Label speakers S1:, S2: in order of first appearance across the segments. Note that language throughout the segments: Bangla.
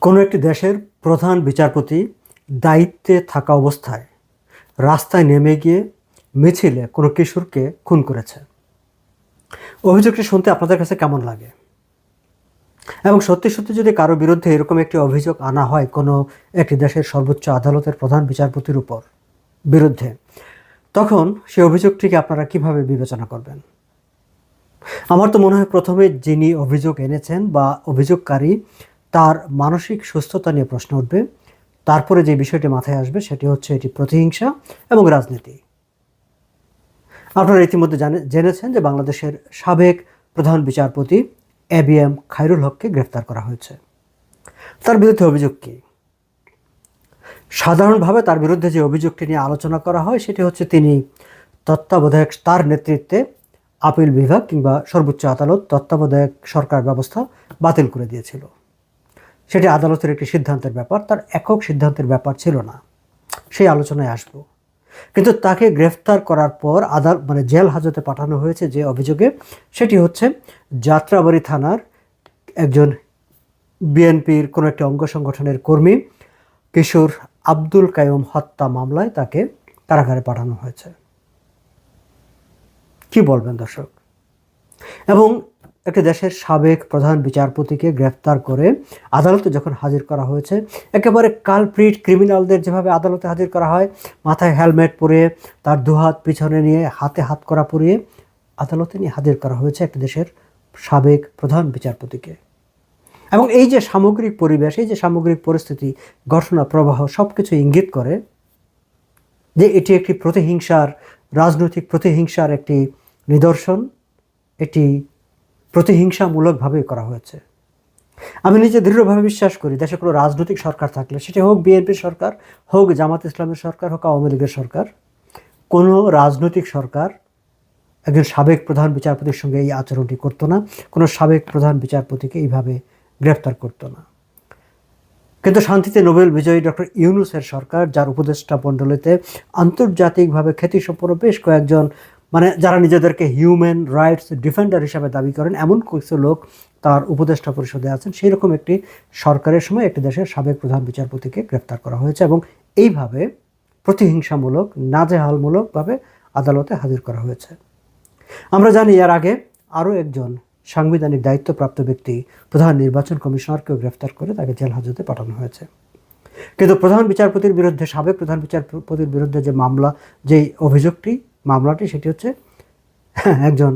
S1: কোনো একটি দেশের প্রধান বিচারপতি দায়িত্বে থাকা অবস্থায় রাস্তায় নেমে গিয়ে মিছিলে কোনো কিশোরকে খুন করেছে। অভিযোগটি শুনতে আপনাদের কাছে কেমন লাগে? এবং সত্যি সত্যি যদি কারও বিরুদ্ধে এরকম একটি অভিযোগ আনা হয় কোনো একটি দেশের সর্বোচ্চ আদালতের প্রধান বিচারপতির উপর বিরুদ্ধে, তখন সেই অভিযোগটিকে আপনারা কীভাবে বিবেচনা করবেন? আমার তো মনে হয় প্রথমে যিনি অভিযোগ এনেছেন বা অভিযোগকারী তার মানসিক সুস্থতা নিয়ে প্রশ্ন উঠবে। তারপরে যে বিষয়টি মাথায় আসবে সেটি হচ্ছে এটি প্রতিহিংসা এবং রাজনীতি। আপনারা ইতিমধ্যে জানে, জেনেছেন যে বাংলাদেশের সাবেক প্রধান বিচারপতি এ বি এম খায়রুল হককে গ্রেফতার করা হয়েছে। তার বিরুদ্ধে অভিযোগ কী? সাধারণভাবে তার বিরুদ্ধে যে অভিযোগটি নিয়ে আলোচনা করা হয় সেটি হচ্ছে তিনি তত্ত্বাবধায়ক তার নেতৃত্বে আপিল বিভাগ কিংবা সর্বোচ্চ আদালত তত্ত্বাবধায়ক সরকার ব্যবস্থা বাতিল করে দিয়েছিল। সেটি আদালতের একটি সিদ্ধান্তের ব্যাপার, তার একক সিদ্ধান্তের ব্যাপার ছিল না। সেই আলোচনায় আসব। কিন্তু তাকে গ্রেফতার করার পর আদাল মানে জেল হাজতে পাঠানো হয়েছে যে অভিযোগে, সেটি হচ্ছে যাত্রাবাড়ি থানার একজন বিএনপির কোনো একটি অঙ্গ সংগঠনের কর্মী কিশোর আব্দুল কায়ুম হত্যা মামলায় তাকে কারাগারে পাঠানো হয়েছে। কি বলবেন দর্শক? এবং একটি দেশের সাবেক প্রধান বিচারপতিকে গ্রেফতার করে আদালতে যখন হাজির করা হয়েছে, একেবারে কালপ্রিট ক্রিমিনালদের যেভাবে আদালতে হাজির করা হয়, মাথায় হেলমেট পরিয়ে তার দুহাত পিছনে নিয়ে, হাতে হাত করা পরিয়ে আদালতে নিয়ে হাজির করা হয়েছে একটি দেশের সাবেক প্রধান বিচারপতিকে। এবং এই যে সামগ্রিক পরিবেশ, এই যে সামগ্রিক পরিস্থিতি, ঘটনা, প্রবাহ সব কিছু ইঙ্গিত করে যে এটি একটি প্রতিহিংসার, রাজনৈতিক প্রতিহিংসার একটি নিদর্শন, এটি প্রতিহিংসামূলকভাবে করা হয়েছে। আমি নিজে দৃঢ়ভাবে বিশ্বাস করি, দেশে কোনো রাজনৈতিক সরকার থাকলে, সেটি হোক বিএনপির সরকার, হোক জামাত ইসলামের সরকার, হোক আওয়ামী লীগের সরকার, কোনো রাজনৈতিক সরকার একজন সাবেক প্রধান বিচারপতির সঙ্গে এই আচরণটি করতো না, কোনো সাবেক প্রধান বিচারপতিকে এইভাবে গ্রেফতার করতো না। কিন্তু শান্তিতে নোবেল বিজয়ী ডক্টর ইউনুসের সরকার, যার উপদেষ্টা মণ্ডলীতে আন্তর্জাতিকভাবে খ্যাতিসম্পন্ন বেশ কয়েকজন মানে যারা নিজেদেরকে হিউম্যান রাইটস ডিফেন্ডার হিসাবে দাবি করেন, এমন কিছু লোক তার উপদেষ্টা পরিষদে আছেন। সেই রকম একটি সরকারের সময় একটি দেশের সাবেক প্রধান বিচারপতিকে গ্রেপ্তার করা হয়েছে এবং এইভাবে প্রতিহিংসামূলক, নাজেহালমূলকভাবে আদালতে হাজির করা হয়েছে। আমরা জানি এর আগে আরও একজন সাংবিধানিক দায়িত্বপ্রাপ্ত ব্যক্তি প্রধান নির্বাচন কমিশনারকেও গ্রেফতার করে তাকে জেল হাজতে পাঠানো হয়েছে। কিন্তু প্রধান বিচারপতির বিরুদ্ধে, সাবেক প্রধান বিচারপতির বিরুদ্ধে যে মামলা, যেই অভিযোগটি মামলাটি সেটি হচ্ছে একজন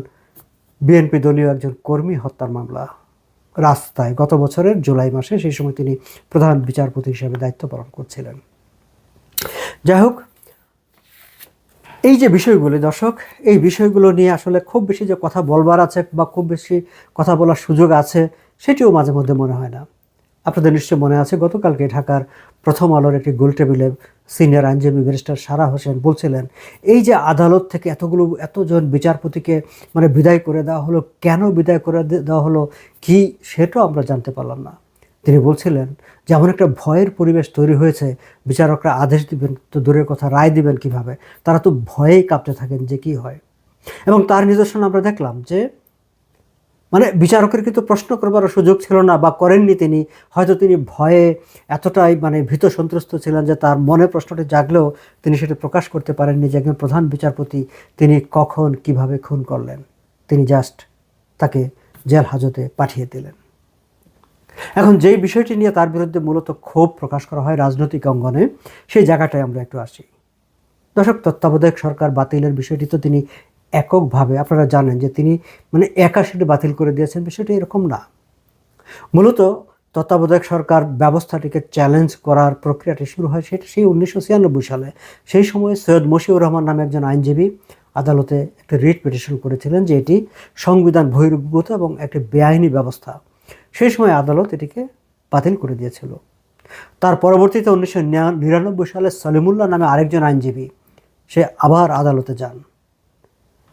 S1: বিএনপি দলীয় একজন কর্মী হত্যার মামলা রাস্তায় গত বছরের জুলাই মাসে সেই সময় তিনি প্রধান বিচারপতি হিসেবে দায়িত্ব পালন করছিলেন। যাই হোক, এই যে বিষয়গুলি দর্শক, এই বিষয়গুলো নিয়ে আসলে খুব বেশি যে কথা বলবার আছে বা খুব বেশি কথা বলার সুযোগ আছে, সেটিও মাঝে মধ্যে মনে হয় না। আপনাদের নিশ্চয় মনে আছে, গতকালকে ঢাকার প্রথম আলোর একটি গোল টেবিলে সিনিয়র আইনজীবী ব্যারিস্টার সারা হোসেন বলছিলেন, এই যে আদালত থেকে এতগুলো, এতজন বিচারপতিকে মানে বিদায় করে দেওয়া হলো, কেন বিদায় করে দেওয়া হলো, কি সেটাও আমরা জানতে পারলাম না। তিনি বলছিলেন যেমন একটা ভয়ের পরিবেশ তৈরি হয়েছে, বিচারকরা আদেশ দিবেন, তো দূরের কথা রায় দিবেন কীভাবে? তারা তো ভয়েই কাঁপতে থাকেন যে কি হয়। এবং তার নিদর্শন আমরা দেখলাম যে মানে বিচারকের কিন্তু প্রশ্ন করবার সুযোগ ছিল না বা করেননি তিনি। হয়তো তিনি ভয়ে এতটাই মানে ভীত সন্ত্রস্ত ছিলেন যে তার মনে প্রশ্নটি জাগলেও তিনি সেটা প্রকাশ করতে পারেননি যে একজন প্রধান বিচারপতি তিনি কখন কীভাবে খুন করলেন। তিনি জাস্ট তাকে জেল হাজতে পাঠিয়ে দিলেন। এখন যেই বিষয়টি নিয়ে তার বিরুদ্ধে মূলত ক্ষোভ প্রকাশ করা হয় রাজনৈতিক অঙ্গনে, সেই জায়গাটায় আমরা একটু আসি। দর্শক, তত্ত্বাবধায়ক সরকার বাতিলের বিষয়টি তো তিনি এককভাবে আপনারা জানেন যে তিনি মানে একা সেটি বাতিল করে দিয়েছেন বিষয়টি এরকম না। মূলত তত্ত্বাবধায়ক সরকার ব্যবস্থাটিকে চ্যালেঞ্জ করার প্রক্রিয়াটি শুরু হয় সেটা সেই উনিশশো ছিয়ানব্বই সালে। সেই সময় সৈয়দ মশিউর রহমান নামে একজন আইনজীবী আদালতে একটা রিট পিটিশন করেছিলেন যে এটি সংবিধান বহির্ভূত এবং একটি বেআইনি ব্যবস্থা। সেই সময় আদালত এটিকে বাতিল করে দিয়েছিল। তার পরবর্তীতে উনিশশো নিরানব্বই সালে সলিমুল্লাহ নামে আরেকজন আইনজীবী, সে আবার আদালতে যান।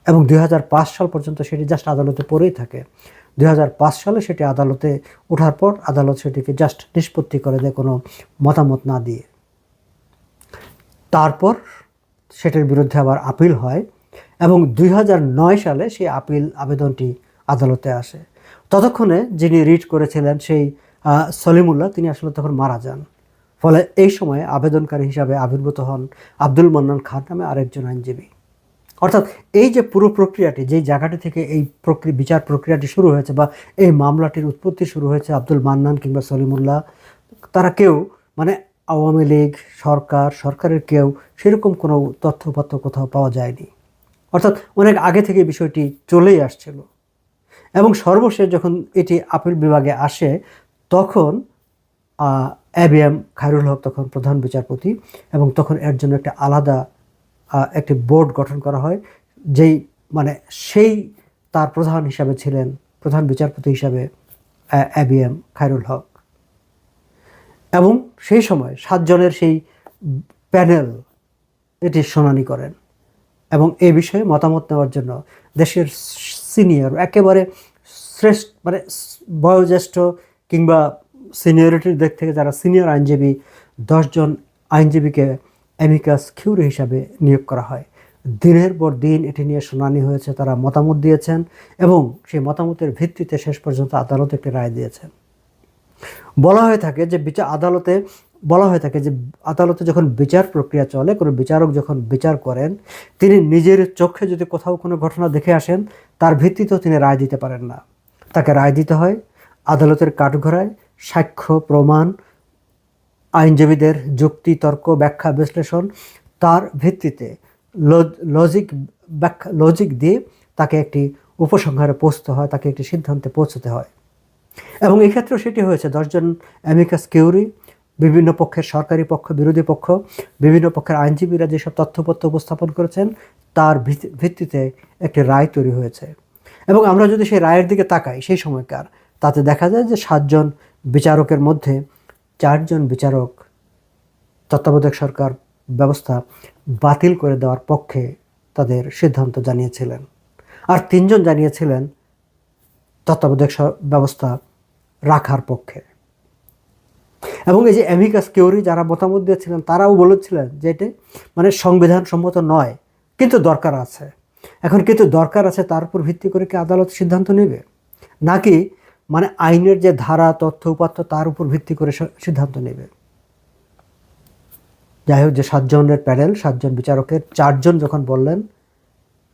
S1: এবং দুই হাজার পাঁচ সাল পর্যন্ত সেটি জাস্ট আদালতে পড়েই থাকে। দুই হাজার পাঁচ সালে সেটি আদালতে ওঠার পর আদালত সেটিকে জাস্ট নিষ্পত্তি করে দেয় কোনো মতামত না দিয়ে। তারপর সেটির বিরুদ্ধে আবার আপিল হয় এবং দুই হাজার নয় সালে সেই আপিল আবেদনটি আদালতে আসে। ততক্ষণে যিনি রিট করেছিলেন সেই সলিমুল্লাহ, তিনি আসলে তখন মারা যান। ফলে এই সময়ে আবেদনকারী হিসাবে আবির্ভূত হন আব্দুল মান্নান খান নামে আরেকজন আইনজীবী। অর্থাৎ এই যে পুরো প্রক্রিয়াটি, যেই জায়গাটি থেকে এই প্রক্রিয়া বিচার প্রক্রিয়াটি শুরু হয়েছে বা এই মামলাটির উৎপত্তি শুরু হয়েছে আব্দুল মান্নান কিংবা সলিমুল্লাহ, তারা কেউ মানে আওয়ামী লীগ, সরকার, সরকারের কেউ সেরকম কোনো তথ্যপত্র কোথাও পাওয়া যায়নি। অর্থাৎ অনেক আগে থেকে বিষয়টি চলেই আসছিল। এবং সর্বশেষ যখন এটি আপিল বিভাগে আসে, তখন এবিএম খায়রুল হক তখন প্রধান বিচারপতি এবং তখন এর জন্য একটা আলাদা একটি বোর্ড গঠন করা হয়, যেই মানে সেই তার প্রধান হিসাবে ছিলেন, প্রধান বিচারপতি হিসাবে এবিএম খায়রুল হক। এবং সেই সময় সাতজনের সেই প্যানেল এটি শুনানি করেন এবং এ বিষয়ে মতামত নেওয়ার জন্য দেশের সিনিয়র, একেবারে শ্রেষ্ঠ মানে বয়োজ্যেষ্ঠ কিংবা সিনিয়রিটির দিক থেকে যারা সিনিয়র আইনজীবী, দশজন আইনজীবীকে অ্যামিকাস কিউরি হিসাবে নিয়োগ করা হয়। দিনের পর দিন এটি নিয়ে শুনানি হয়েছে, তারা মতামত দিয়েছেন এবং সেই মতামতের ভিত্তিতে শেষ পর্যন্ত আদালত একটি রায় দিয়েছেন। বলা হয়ে থাকে যে বিচার আদালতে, বলা হয়ে থাকে যে আদালতে যখন বিচার প্রক্রিয়া চলে, কোনো বিচারক যখন বিচার করেন, তিনি নিজের চোখে যদি কোথাও কোনো ঘটনা দেখে আসেন, তার ভিত্তিতেও তিনি রায় দিতে পারেন না। তাকে রায় দিতে হয়, আদালতের কাঠঘোড়ায় সাক্ষ্য, প্রমাণ আইনজীবীদের যুক্তি, তর্ক, ব্যাখ্যা, বিশ্লেষণ তার ভিত্তিতে লজিক ব্যাখ্যা, লজিক দিয়ে তাকে একটি উপসংহারে পৌঁছতে হয়, তাকে একটি সিদ্ধান্তে পৌঁছতে হয়। এবং এই ক্ষেত্রেও সেটি হয়েছে দশজন অ্যামিকাস কিউরি, বিভিন্ন পক্ষের সরকারি পক্ষ, বিরোধী পক্ষ, বিভিন্ন পক্ষের আইনজীবীরা যেসব তথ্যপত্র উপস্থাপন করেছেন, তার ভিত্তি- ভিত্তিতে একটি রায় তৈরি হয়েছে। এবং আমরা যদি সেই রায়ের দিকে তাকাই, সেই সময়কার, তাতে দেখা যায় যে সাতজন বিচারকের মধ্যে চারজন বিচারক, তত্ত্বাবধায়ক সরকার ব্যবস্থা বাতিল করে দেওয়ার পক্ষে তাদের সিদ্ধান্ত জানিয়েছিলেন। আর তিনজন জানিয়েছিলেন তত্ত্বাবধায়ক ব্যবস্থা রাখার পক্ষে। এবং এই যে অ্যামিকাস কিউরি যারা মতামত দিয়েছিলেন, তারাও বলেছিলেন যে এটি মানে সংবিধান সম্মত নয়, কিন্তু দরকার আছে। এখন কিন্তু দরকার আছে, তার উপর ভিত্তি করে কি আদালত সিদ্ধান্ত নেবে? নাকি মানে আইনের যে ধারা, তথ্য, উপাত্ত, তার উপর ভিত্তি করে সিদ্ধান্ত নেবে। যাই হোক, যে সাতজনের প্যানেল, সাতজন বিচারকের, চারজন যখন বললেন,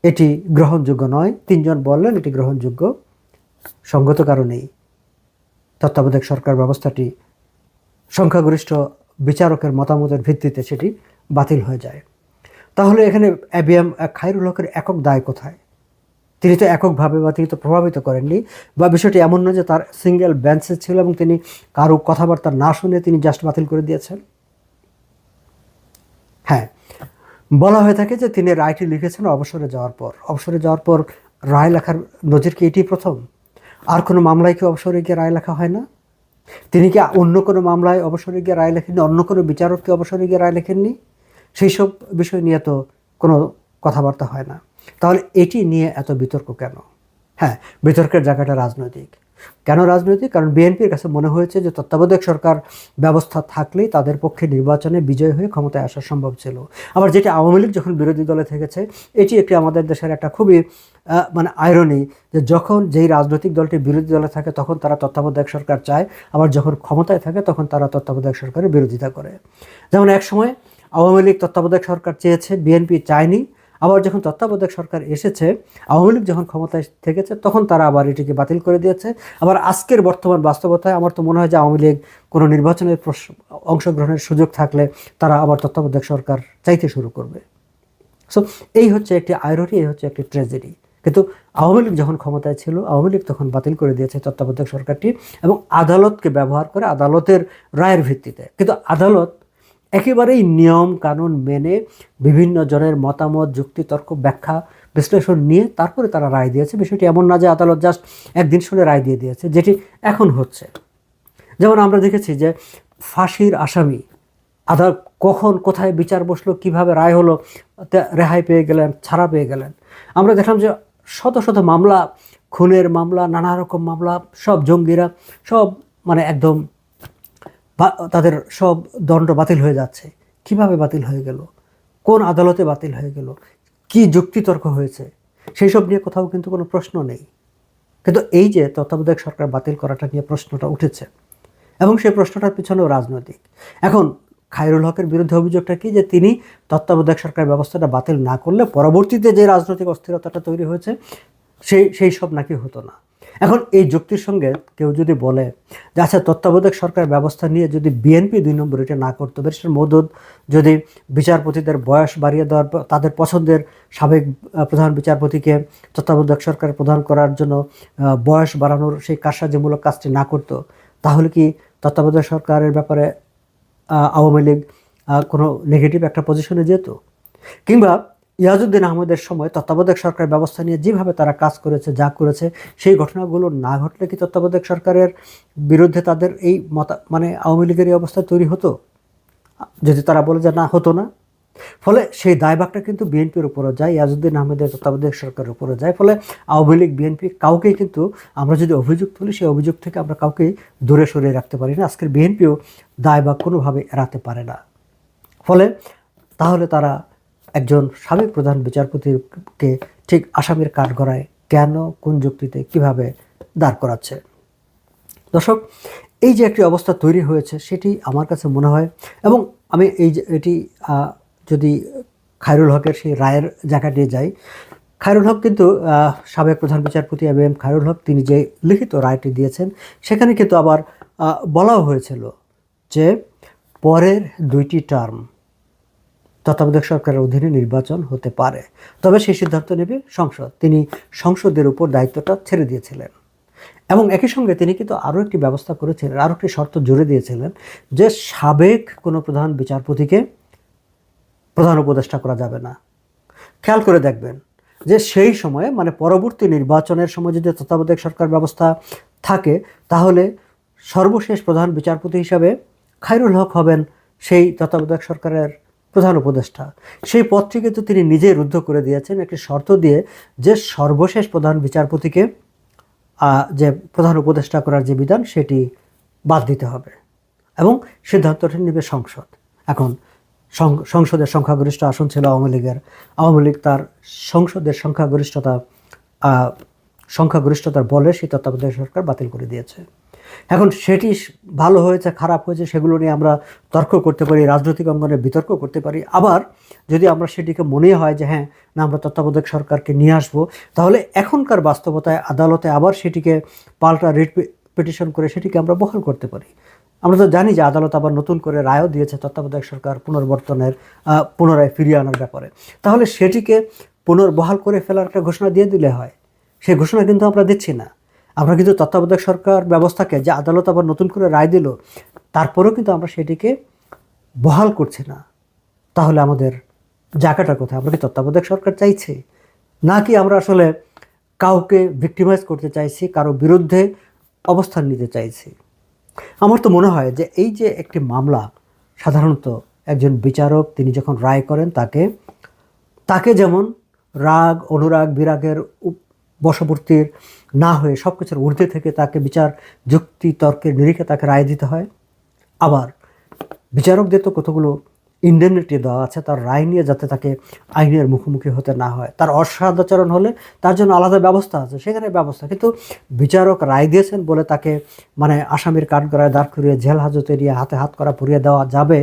S1: এটি গ্রহণযোগ্য নয়, তিনজন বললেন এটি গ্রহণযোগ্য, সঙ্গত কারণেই তত্ত্বাবধায়ক সরকার ব্যবস্থাটি সংখ্যাগরিষ্ঠ বিচারকের মতামতের ভিত্তিতে সেটি বাতিল হয়ে যায়। তাহলে এখানে এবিএম খায়রুল হকের একক দায় কোথায়? তিনি তো এককভাবে বা তিনি তো প্রভাবিত করেননি। বা বিষয়টি এমন নয় যে তার সিঙ্গেল বেঞ্চে ছিল এবং তিনি কারও কথাবার্তা না শুনে তিনি জাস্ট বাতিল করে দিয়েছেন। হ্যাঁ বলা হয়ে থাকে যে তিনি রায়টি লিখেছেন অবসরে যাওয়ার পর। অবসরে যাওয়ার পর রায় লেখার নজির কি এটি প্রথম? আর কোনো মামলায় কি অবসরে গিয়ে রায় লেখা হয় না? তিনি কি অন্য কোনো মামলায় অবসরে গিয়ে রায় লেখেননি? অন্য কোনো বিচারক কি অবসরে গিয়ে রায় লেখেননি? সেই সব বিষয় নিয়ে তো কোনো কথাবার্তা হয় না। তাহলে এটি নিয়ে এত বিতর্ক কেন? হ্যাঁ বিতর্কের জায়গাটা রাজনৈতিক। কেন রাজনৈতিক? কারণ বিএনপির কাছে মনে হয়েছে যে তত্ত্বাবধায়ক সরকার ব্যবস্থা থাকলেই তাদের পক্ষে নির্বাচনে বিজয় হয়ে ক্ষমতায় আসা সম্ভব ছিল। আবার যেটি আওয়ামী লীগ যখন বিরোধী দলে থেকেছে, এটি একটি আমাদের দেশের একটা খুবই মানে আয়রনি যে যখন যেই রাজনৈতিক দলটি বিরোধী দলে থাকে, তখন তারা তত্ত্বাবধায়ক সরকার চায়। আবার যখন ক্ষমতায় থাকে, তখন তারা তত্ত্বাবধায়ক সরকারের বিরোধিতা করে। যেমন এক সময় আওয়ামী লীগ তত্ত্বাবধায়ক সরকার চেয়েছে, বিএনপি চায়নি আবার যখন তত্ত্বাবধায়ক সরকার এসেছে, আওয়ামী লীগ যখন ক্ষমতায় থেকেছে, তখন তারা আবার এটিকে বাতিল করে দিয়েছে। আবার আজকের বর্তমান বাস্তবতায় আমার তো মনে হয় যে আওয়ামী লীগ কোনো নির্বাচনের অংশগ্রহণের সুযোগ থাকলে তারা আবার তত্ত্বাবধায়ক সরকার চাইতে শুরু করবে। সো এই হচ্ছে একটি আইরনি এই হচ্ছে একটি ট্রেজেডি কিন্তু আওয়ামী লীগ যখন ক্ষমতায় ছিল, আওয়ামী লীগ তখন বাতিল করে দিয়েছে তত্ত্বাবধায়ক সরকারটি এবং আদালতকে ব্যবহার করে আদালতের রায়ের ভিত্তিতে। কিন্তু আদালত একেবারেই নিয়ম কানুন মেনে বিভিন্ন জনের মতামত, যুক্তিতর্ক, ব্যাখ্যা, বিশ্লেষণ নিয়ে তারপরে তারা রায় দিয়েছে। বিষয়টি এমন না যে আদালত জাস্ট একদিন শুনে রায় দিয়ে দিয়েছে, যেটি এখন হচ্ছে। যেমন আমরা দেখেছি যে ফাঁসির আসামি আদার কখন, কোথায় বিচার বসল, কীভাবে রায় হলো রেহাই পেয়ে গেলেন, ছাড়া পেয়ে গেলেন। আমরা দেখলাম যে শত শত মামলা, খুনের মামলা, নানা রকম মামলা, সব জঙ্গিরা, সব মানে একদম তাদের সব দণ্ড বাতিল হয়ে যাচ্ছে। কীভাবে বাতিল হয়ে গেল? কোন আদালতে বাতিল হয়ে গেল? কি যুক্তিতর্ক হয়েছে? সেই সব নিয়ে কোথাও কিন্তু কোনো প্রশ্ন নেই। কিন্তু এই যে তত্ত্বাবধায়ক সরকার বাতিল করাটা নিয়ে প্রশ্নটা উঠেছে, এবং সেই প্রশ্নটার পিছনেও রাজনৈতিক। এখন খায়রুল হকের বিরুদ্ধে অভিযোগটা কি যে তিনি তত্ত্বাবধায়ক সরকার ব্যবস্থাটা বাতিল না করলে পরবর্তীতে যে রাজনৈতিক অস্থিরতাটা তৈরি হয়েছে, সেই সেই সব নাকি হতো না। এখন এই যুক্তির সঙ্গে কেউ যদি বলে যে আচ্ছা তত্ত্বাবধায়ক সরকার ব্যবস্থা নিয়ে যদি বিএনপি দুই নম্বর এটা না করতো ব্যারিস্টার মদত। যদি বিচারপতিদের বয়স বাড়িয়ে দেওয়ার তাদের পছন্দের সাবেক প্রধান বিচারপতিকে তত্ত্বাবধায়ক সরকার প্রদান করার জন্য বয়স বাড়ানোর সেই কারসাজিমূলক কাজটি না করতো, তাহলে কি তত্ত্বাবধায়ক সরকারের ব্যাপারে আওয়ামী লীগ কোনো নেগেটিভ একটা পজিশনে যেত? কিংবা ইয়াজউদ্দিন আহমেদের সময় তত্ত্বাবধায়ক সরকার ব্যবস্থা নিয়ে যেভাবে তারা কাজ করেছে, যা করেছে, সেই ঘটনাগুলো না ঘটলে কি তত্ত্বাবধায়ক সরকারের বিরুদ্ধে তাদের এই মতা মানে আওয়ামী লীগের এই অবস্থা তৈরি হতো? যদি তারা বলে যে না, হতো না। ফলে সেই দায়ভাগটা কিন্তু বিএনপির উপরও যায়, ইয়াজউদ্দিন আহমেদের তত্ত্বাবধায়ক সরকারের উপরও যায়। ফলে আওয়ামী লীগ, বিএনপি কাউকেই কিন্তু আমরা যদি অভিযোগ তুলি সেই অভিযোগ থেকে আমরা কাউকেই দূরে সরিয়ে রাখতে পারি না। আজকের বিএনপিও দায়ভাগ কোনোভাবে এড়াতে পারে না। ফলে তাহলে তারা সাবেক প্রধান বিচারপতিকে ঠিক আসামির কাঠগড়ায় কেন, কোন যুক্তিতে কীভাবে দাঁড় করাচ্ছে? দর্শক, এই যে একটি অবস্থা তৈরি হয়েছে, সেটি আমার কাছে মনে হয়, এবং আমি এই এটি যদি খায়রুল হকের সেই রায়ের জায়গা জায়গাটি যাই, খায়রুল হক কিন্তু সাবেক প্রধান বিচারপতি এম এম খায়রুল হক, তিনি যে লিখিত রায়টি দিয়েছেন, সেখানে কিন্তু আবার বলাও হয়েছিল যে পরের দুইটি টার্ম তত্ত্বাবধায়ক সরকারের অধীনে নির্বাচন হতে পারে। তবে সেই সিদ্ধান্ত নেবে সংসদ। তিনি সংসদের উপর দায়িত্বটা ছেড়ে দিয়েছিলেন। এবং একই সঙ্গে তিনি কিন্তু আরও একটি ব্যবস্থা করেছিলেন আরও একটি শর্ত জুড়ে দিয়েছিলেন যে সাবেক কোনো প্রধান বিচারপতিকে প্রধান উপদেষ্টা করা যাবে না। খেয়াল করে দেখবেন যে সেই সময়ে মানে পরবর্তী নির্বাচনের সময় যদি তত্ত্বাবধায়ক সরকার ব্যবস্থা থাকে, তাহলে সর্বশেষ প্রধান বিচারপতি হিসাবে খায়রুল হক হবেন সেই তত্ত্বাবধায়ক সরকারের প্রধান উপদেষ্টা। সেই পদটি কিন্তু তিনি নিজেই রুদ্ধ করে দিয়েছেন। একটি শর্ত দিয়ে যে সর্বশেষ প্রধান বিচারপতিকে যে প্রধান উপদেষ্টা করার যে বিধান, সেটি বাদ দিতে হবে এবং সিদ্ধান্তটি নেবে সংসদ। এখন সংসদের সংখ্যাগরিষ্ঠ আসন ছিল আওয়ামী লীগের। আওয়ামী লীগ তার সংসদের সংখ্যাগরিষ্ঠতা সংখ্যাগরিষ্ঠতার বলে সেই তত্ত্বাবধায়ক সরকার বাতিল করে দিয়েছে। এখন সেটি ভালো হয়েছে, খারাপ হয়েছে, সেগুলো নিয়ে আমরা তর্ক করতে পারি, রাজনৈতিক অঙ্গনে বিতর্ক করতে পারি। আবার যদি আমরা সেটিকে মনে হয় যে হ্যাঁ না, আমরা তত্ত্বাবধায়ক সরকারকে নিয়ে আসব, তাহলে এখনকার বাস্তবতায়, আদালতে আবার সেটিকে পাল্টা রিট পিটিশন করে সেটিকে আমরা বহাল করতে পারি। আমরা তো জানি যে আদালত আবার নতুন করে রায়ও দিয়েছে তত্ত্বাবধায়ক সরকার পুনর্বর্তনের পুনরায় ফিরিয়ে আনার ব্যাপারে। তাহলে সেটিকে পুনর্বহাল করে ফেলার একটা ঘোষণা দিয়ে দিলে হয়। সেই ঘোষণা কিন্তু আমরা দিচ্ছি না। আমরা কিন্তু তত্ত্বাবধায়ক সরকার ব্যবস্থাকে যে আদালত আবার নতুন করে রায় দিল, তারপরেও কিন্তু আমরা সেটিকে বহাল করছি না। তাহলে আমাদের জায়গাটা কোথায় আমরা কি তত্ত্বাবধায়ক সরকার চাইছি? নাকি আমরা আসলে কাউকে ভিক্টিমাইজ করতে চাইছি, কারও বিরুদ্ধে অবস্থান নিতে চাইছি? আমার তো মনে হয় যে এই যে একটি মামলা, সাধারণত একজন বিচারক তিনি যখন রায় করেন তাকে তাকে যেমন রাগ, অনুরাগ, বিরাগের বশবর্তীর না হয়ে সব কিছুর ঊর্ধ্বে থেকে তাকে বিচার, যুক্তি, তর্কের নিরিখে তাকে রায় দিতে হয়। আবার বিচারকদের তো কতগুলো ইন্ডেমনিটি দেওয়া আছে, তার রায় নিয়ে যাতে তাকে আইনের মুখোমুখি হতে না হয়। তার অসাদাচরণ হলে তার জন্য আলাদা ব্যবস্থা আছে, সেখানে ব্যবস্থা। কিন্তু বিচারক রায় দিয়েছেন বলে তাকে মানে আসামির কাঠগড়ায় দাঁড় করিয়ে জেল হাজতে এড়িয়ে হাতে হাত করা পুড়িয়ে দেওয়া যাবে,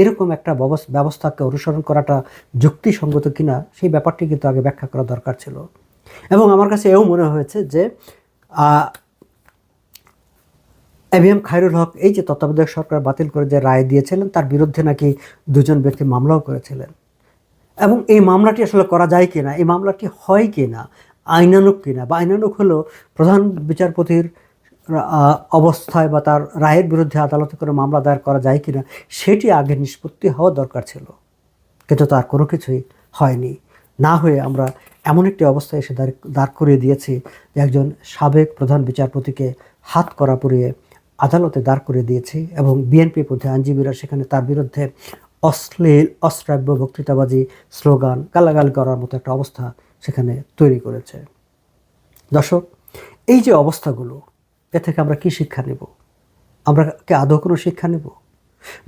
S1: এরকম একটা ব্যবস্থাকে অনুসরণ করাটা যুক্তিসঙ্গত কিনা সেই ব্যাপারটি কিন্তু আগে ব্যাখ্যা করা দরকার ছিল। এবং আমার কাছে এও মনে হয়েছে যে এবিএম খায়রুল হক এই যে তত্ত্বাবধায়ক সরকার বাতিল করে যে রায় দিয়েছিলেন, তার বিরুদ্ধে নাকি দুজন ব্যক্তি মামলাও করেছিলেন। এবং এই মামলাটি আসলে করা যায় কিনা, এই মামলাটি হয় কিনা, আইনানুক কিনা, বা আইনানুক হলো প্রধান বিচারপতির অবস্থায় বা তার রায়ের বিরুদ্ধে আদালতে করে মামলা দায়ের করা যায় কিনা, সেটি আগে নিষ্পত্তি হওয়া দরকার ছিল। কিন্তু তার কোনো কিছুই হয়নি। না হয়ে আমরা এমন একটি অবস্থায় এসে দাঁড় করিয়ে দিয়েছি যে একজন সাবেক প্রধান বিচারপতিকে হাত করা পুড়িয়ে আদালতে দাঁড় করিয়ে দিয়েছি এবং বিএনপি পন্থী আইনজীবীরা সেখানে তার বিরুদ্ধে অশ্লীল, অশ্রাব্য বক্তৃতাবাজি, স্লোগান, গালাগাল করার মতো একটা অবস্থা সেখানে তৈরি করেছে। দর্শক, এই যে অবস্থাগুলো, এ থেকে আমরা কি শিক্ষা নেব? আমরা কি আদৌ কোনো শিক্ষা নেব?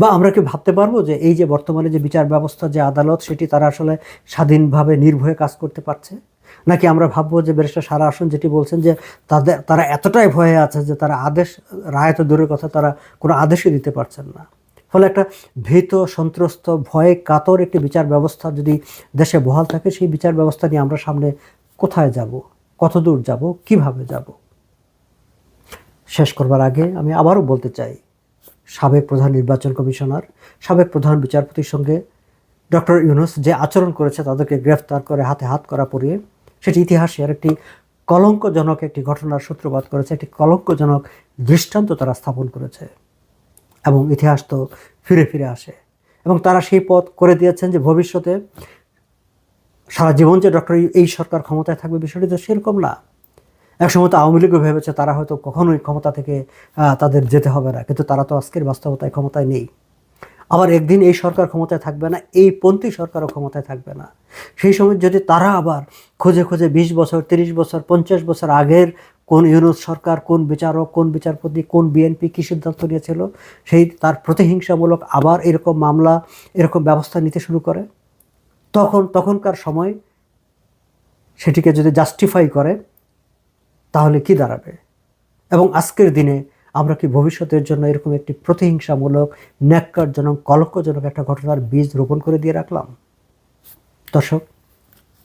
S1: বা আমরা কি ভাবতে পারব যে এই যে বর্তমানে যে বিচার ব্যবস্থা, যে আদালত, সেটি তারা আসলে স্বাধীনভাবে নির্ভয়ে কাজ করতে পারছে? নাকি আমরা ভাববো যে ব্যারিস্টার সারা আসন, যেটি বলছেন যে তাদের, তারা এতটাই ভয়ে আছে যে তারা আদেশ, রায় তো দূরের কথা তারা কোনো আদেশই দিতে পারছেন না। ফলে একটা ভীত, সন্ত্রস্ত, ভয়ে কাতর একটি বিচার ব্যবস্থা যদি দেশে বহাল থাকে, সেই বিচার ব্যবস্থা নিয়ে আমরা সামনে কোথায় যাব? কত দূর যাব? কীভাবে যাব? শেষ করবার আগে আমি আবারও বলতে চাই সাবেক প্রধান নির্বাচন কমিশনার, সাবেক প্রধান বিচারপতির সঙ্গে ডক্টর ইউনুস যে আচরণ করেছে তাদেরকে গ্রেফতার করে হাতে হাত করা পরিয়ে, সেটি ইতিহাসের একটি কলঙ্কজনক একটি ঘটনার সূত্রপাত করেছে, একটি কলঙ্কজনক দৃষ্টান্ত তারা স্থাপন করেছে এবং ইতিহাস তো ফিরে ফিরে আসে। এবং তারা সেই পথ করে দিয়েছেন যে ভবিষ্যতে সারা জীবন যে ডক্টর এই সরকার ক্ষমতায় থাকবে বিষয়টি তো সেরকম না। একসময় তো আওয়ামী লীগও ভেবেছে তারা হয়তো কখনোই ক্ষমতা থেকে তাদের যেতে হবে না। কিন্তু তারা তো আজকের বাস্তবতায় ক্ষমতায় নেই। আবার একদিন এই সরকার ক্ষমতায় থাকবে না, এই পন্থী সরকারও ক্ষমতায় থাকবে না। সেই সময় যদি তারা আবার খুঁজে খুঁজে বিশ বছর, তিরিশ বছর, পঞ্চাশ বছর আগের কোন ইউনুস সরকার, কোন বিচারক, কোন বিচারপতি, কোন বিএনপি কী সিদ্ধান্ত নিয়েছিল, সেই তার প্রতিহিংসামূলক আবার এরকম মামলা, এরকম ব্যবস্থা নিতে শুরু করে, তখন তখনকার সময় সেটিকে যদি জাস্টিফাই করে তাহলে কি দাঁড়াবে? এবং আজকের দিনে আমরা কি ভবিষ্যতের জন্য এরকম একটি প্রতিহিংসামূলক, ন্যাক্কারজনক, কলঙ্কজনক একটা ঘটনার বীজ রোপণ করে দিয়ে রাখলাম? দর্শক,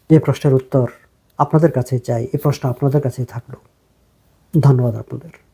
S1: এ প্রশ্নের উত্তর আপনাদের কাছে চাই, এ প্রশ্ন আপনাদের কাছেই থাকল। ধন্যবাদ আপনাদের।